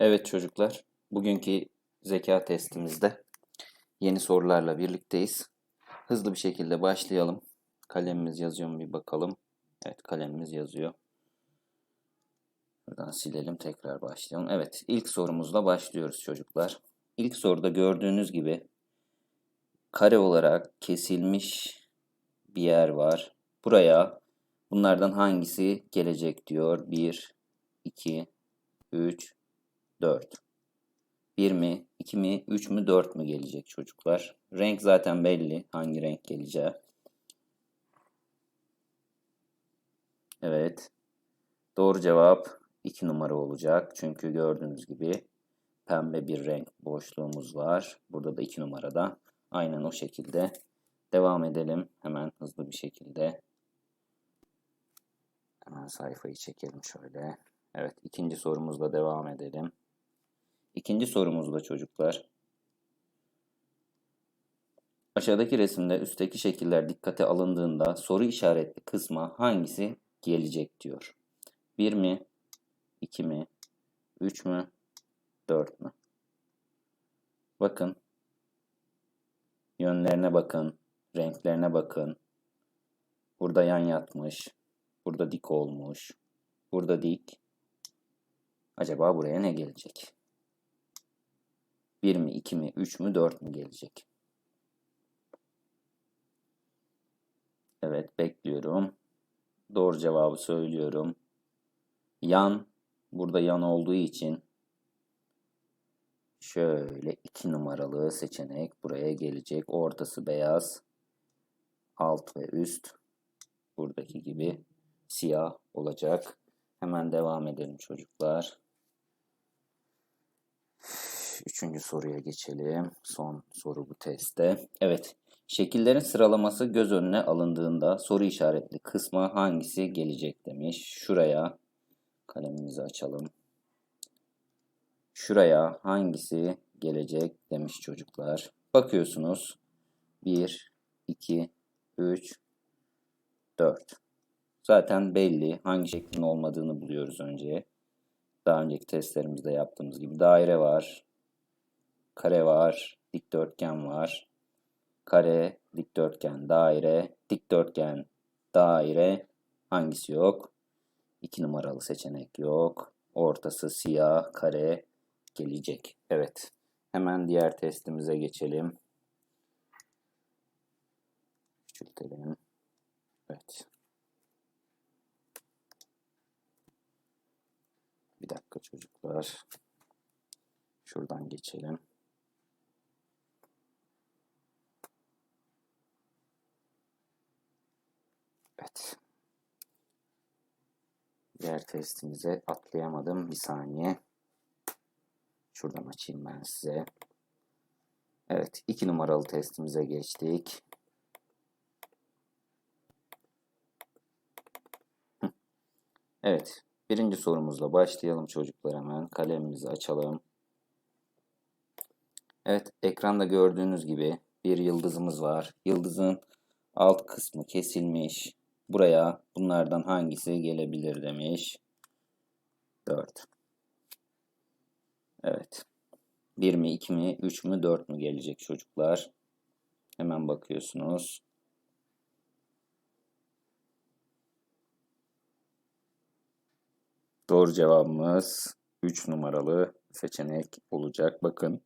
Evet çocuklar, bugünkü zeka testimizde yeni sorularla birlikteyiz. Hızlı bir şekilde başlayalım. Kalemimiz yazıyor mu bir bakalım. Evet kalemimiz yazıyor. Buradan silelim tekrar başlayalım. Evet ilk sorumuzla başlıyoruz çocuklar. İlk soruda gördüğünüz gibi kare olarak kesilmiş bir yer var. Buraya bunlardan hangisi gelecek diyor. 1, 2, 3, 4. 1 mi, 2 mi, 3 mü, 4 mü gelecek çocuklar? Renk zaten belli. Hangi renk geleceği. Evet. Doğru cevap 2 numara olacak. Çünkü gördüğünüz gibi pembe bir renk boşluğumuz var. Burada da 2 numarada. Aynen o şekilde. Devam edelim. Hemen hızlı bir şekilde. Hemen sayfayı çekelim şöyle. Evet ikinci sorumuzla devam edelim. İkinci sorumuzda çocuklar. Aşağıdaki resimde üstteki şekiller dikkate alındığında soru işaretli kısma hangisi gelecek diyor. 1 mi? 2 mi? 3 mü? 4 mü? Bakın. Yönlerine bakın. Renklerine bakın. Burada yan yatmış. Burada dik olmuş. Burada dik. Acaba buraya ne gelecek? 1 mi, 2 mi, 3 mü, 4 mü gelecek? Evet, bekliyorum. Doğru cevabı söylüyorum. Yan, burada yan olduğu için şöyle 2 numaralı seçenek buraya gelecek. Ortası beyaz, alt ve üst buradaki gibi siyah olacak. Hemen devam edelim çocuklar. Üçüncü soruya geçelim. Son soru bu testte. Evet. Şekillerin sıralaması göz önüne alındığında soru işaretli kısma hangisi gelecek demiş. Şuraya kalemimizi açalım. Şuraya hangisi gelecek demiş çocuklar. Bakıyorsunuz. 1, 2, 3, 4. Zaten belli hangi şeklin olmadığını buluyoruz önce. Daha önceki testlerimizde yaptığımız gibi daire var, kare var, dikdörtgen var. Kare, dikdörtgen, daire, dikdörtgen, daire hangisi yok? 2 numaralı seçenek yok. Ortası siyah, kare gelecek. Evet. Hemen diğer testimize geçelim. Küçültelim. Evet. Bir dakika çocuklar. Şuradan geçelim. Evet. Diğer testimize atlayamadım. Bir saniye. Şuradan açayım ben size. Evet. iki numaralı testimize geçtik. Evet. Birinci sorumuzla başlayalım çocuklar hemen. Kalemimizi açalım. Evet. Ekranda gördüğünüz gibi bir yıldızımız var. Yıldızın alt kısmı kesilmiş. Buraya bunlardan hangisi gelebilir demiş. 4. Evet. 1 mi, 2 mi, 3 mü, 4 mü gelecek çocuklar? Hemen bakıyorsunuz. Doğru cevabımız 3 numaralı seçenek olacak. Bakın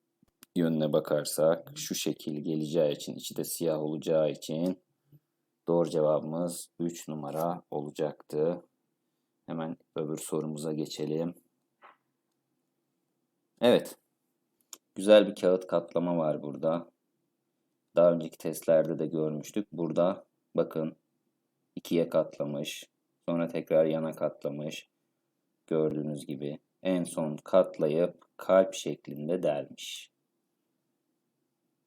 yönüne bakarsak şu şekil geleceği için, içi de siyah olacağı için Doğru cevabımız 3 numara olacaktı. Hemen öbür sorumuza geçelim. Evet. Güzel bir kağıt katlama var burada. Daha önceki testlerde de görmüştük. Burada bakın ikiye katlamış. Sonra tekrar yana katlamış. Gördüğünüz gibi en son katlayıp kalp şeklinde delmiş.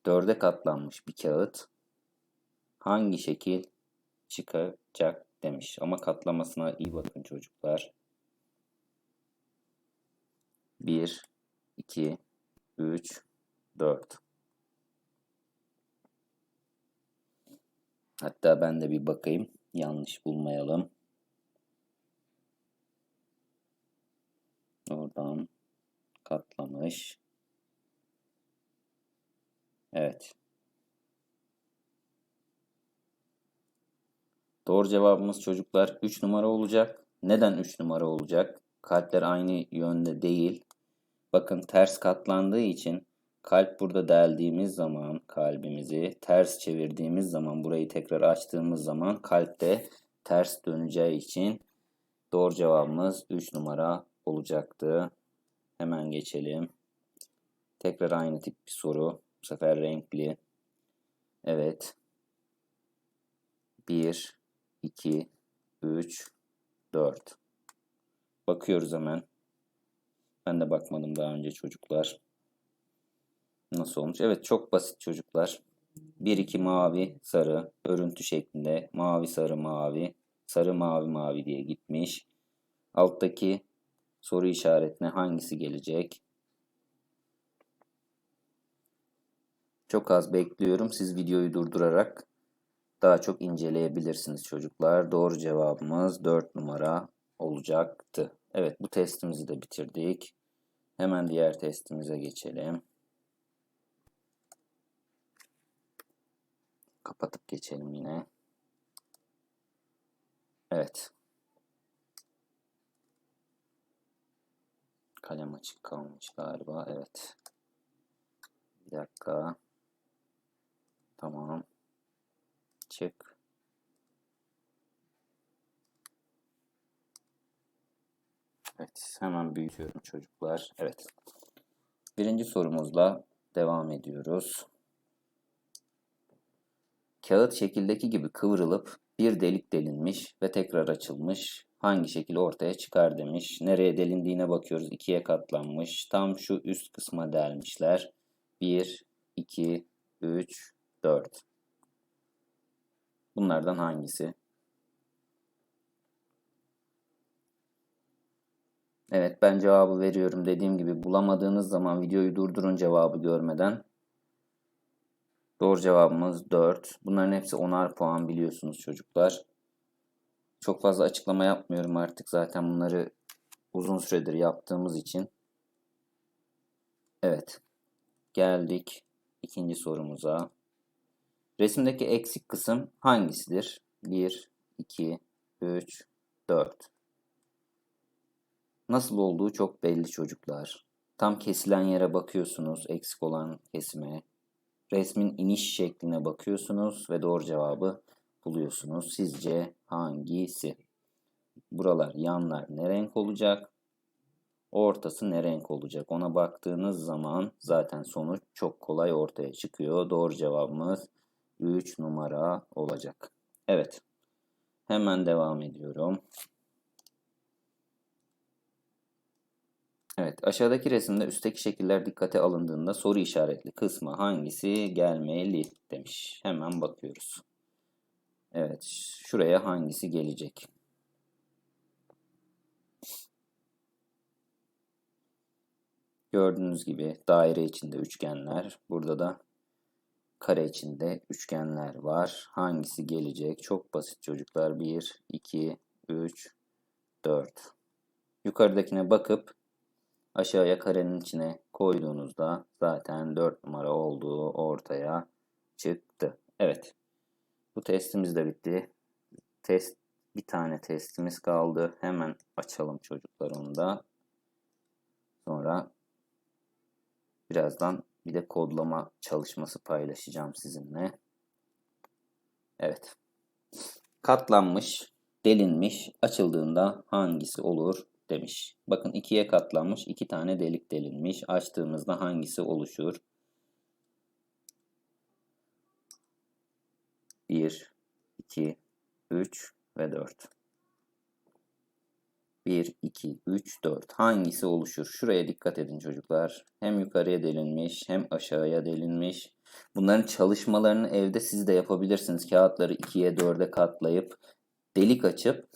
Dörde katlanmış bir kağıt hangi şekil çıkacak demiş. Ama katlamasına iyi bakın çocuklar. 1, 2, 3, 4. Hatta ben de bir bakayım. Yanlış bulmayalım. Oradan kat yanlış. Evet. Doğru cevabımız çocuklar 3 numara olacak. Neden 3 numara olacak? Kalpler aynı yönde değil. Bakın ters katlandığı için kalp burada deldiğimiz zaman kalbimizi ters çevirdiğimiz zaman burayı tekrar açtığımız zaman kalpte ters döneceği için doğru cevabımız 3 numara olacaktı. Hemen geçelim. Tekrar aynı tip bir soru. Bu sefer renkli. Evet. 1, 2, 3, 4. Bakıyoruz hemen. Ben de bakmadım daha önce çocuklar. Nasıl olmuş? Evet çok basit çocuklar. 1 2 mavi, sarı, örüntü şeklinde mavi sarı mavi, sarı mavi mavi diye gitmiş. Alttaki soru işaretine hangisi gelecek? Çok az bekliyorum. Siz videoyu durdurarak daha çok inceleyebilirsiniz çocuklar. Doğru cevabımız 4 numara olacaktı. Evet bu testimizi de bitirdik. Hemen diğer testimize geçelim. Kapatıp geçelim yine. Evet. Kalem açık kalmış galiba. Evet. Bir dakika. Tamam. Çık. Evet. Hemen büyütüyorum çocuklar. Evet. Birinci sorumuzla devam ediyoruz. Kağıt şekildeki gibi kıvrılıp bir delik delinmiş ve tekrar açılmış. Hangi şekil ortaya çıkar demiş. Nereye delindiğine bakıyoruz. İkiye katlanmış. Tam şu üst kısma delmişler. 1, 2, 3, 4. Bunlardan hangisi? Evet ben cevabı veriyorum. Dediğim gibi bulamadığınız zaman videoyu durdurun cevabı görmeden. Doğru cevabımız 4. Bunların hepsi 10'ar puan biliyorsunuz çocuklar. Çok fazla açıklama yapmıyorum artık zaten bunları uzun süredir yaptığımız için. Evet. Geldik ikinci sorumuza. Resimdeki eksik kısım hangisidir? 1, 2, 3, 4. Nasıl olduğu çok belli çocuklar. Tam kesilen yere bakıyorsunuz eksik olan kesime. Resmin iniş şekline bakıyorsunuz ve doğru cevabı buluyorsunuz. Sizce hangisi? Buralar yanlar ne renk olacak? Ortası ne renk olacak? Ona baktığınız zaman zaten sonuç çok kolay ortaya çıkıyor. Doğru cevabımız 3 numara olacak. Evet. Hemen devam ediyorum. Evet, aşağıdaki resimde üstteki şekiller dikkate alındığında soru işaretli kısmı hangisi gelmeli demiş. Hemen bakıyoruz. Evet, şuraya hangisi gelecek? Gördüğünüz gibi daire içinde üçgenler, burada da kare içinde üçgenler var. Hangisi gelecek? Çok basit çocuklar. 1, 2, 3, 4. Yukarıdakine bakıp aşağıya karenin içine koyduğunuzda zaten 4 numara olduğu ortaya çıktı. Evet. Bu testimiz de bitti. Test bir tane testimiz kaldı. Hemen açalım çocuklar onu da. Sonra birazdan bir de kodlama çalışması paylaşacağım sizinle. Evet. Katlanmış, delinmiş, açıldığında hangisi olur demiş. Bakın ikiye katlanmış, iki tane delik delinmiş. Açtığımızda hangisi oluşur? 1, 2, 3 ve 4. 1, 2, 3, 4. Hangisi oluşur? Şuraya dikkat edin çocuklar. Hem yukarıya delinmiş hem aşağıya delinmiş. Bunların çalışmalarını evde siz de yapabilirsiniz. Kağıtları 2'ye 4'e katlayıp delik açıp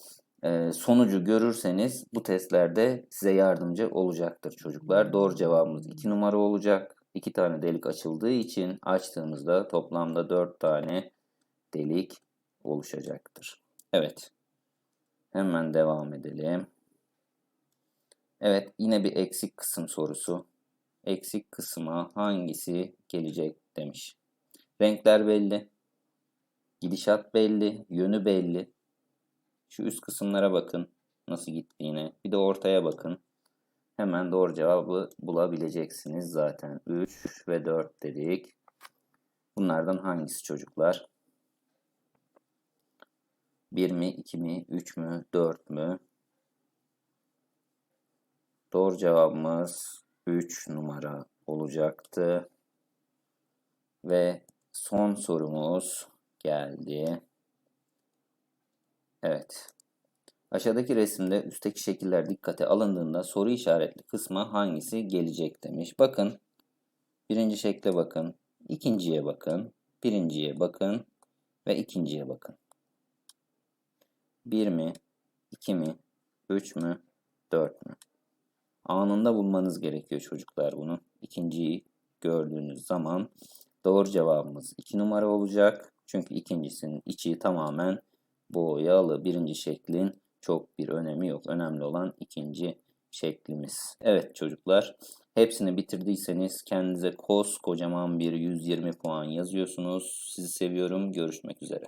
e, sonucu görürseniz bu testlerde size yardımcı olacaktır çocuklar. Doğru cevabımız 2 numara olacak. 2 tane delik açıldığı için açtığımızda toplamda 4 tane delik oluşacaktır. Evet. Hemen devam edelim. Evet yine bir eksik kısım sorusu. eksik kısma hangisi gelecek demiş. Renkler belli. Gidişat belli. Yönü belli. Şu üst kısımlara bakın nasıl gittiğine. Bir de ortaya bakın. Hemen doğru cevabı bulabileceksiniz zaten. 3 ve 4 dedik. Bunlardan hangisi çocuklar? 1 mi, 2 mi, 3 mü, 4 mü? Doğru cevabımız 3 numara olacaktı. Ve son sorumuz geldi. Evet. Aşağıdaki resimde üstteki şekiller dikkate alındığında soru işaretli kısma hangisi gelecek demiş. Bakın. Birinci şekle bakın. ikinciye bakın. Birinciye bakın. Ve ikinciye bakın. 1 mi? 2 mi? 3 mü? 4 mü? Anında bulmanız gerekiyor çocuklar bunu. İkinciyi gördüğünüz zaman doğru cevabımız 2 numara olacak. Çünkü ikincisinin içi tamamen boyalı. Birinci şeklin çok bir önemi yok. Önemli olan ikinci şeklimiz. Evet çocuklar hepsini bitirdiyseniz kendinize koskocaman bir 120 puan yazıyorsunuz. Sizi seviyorum. Görüşmek üzere.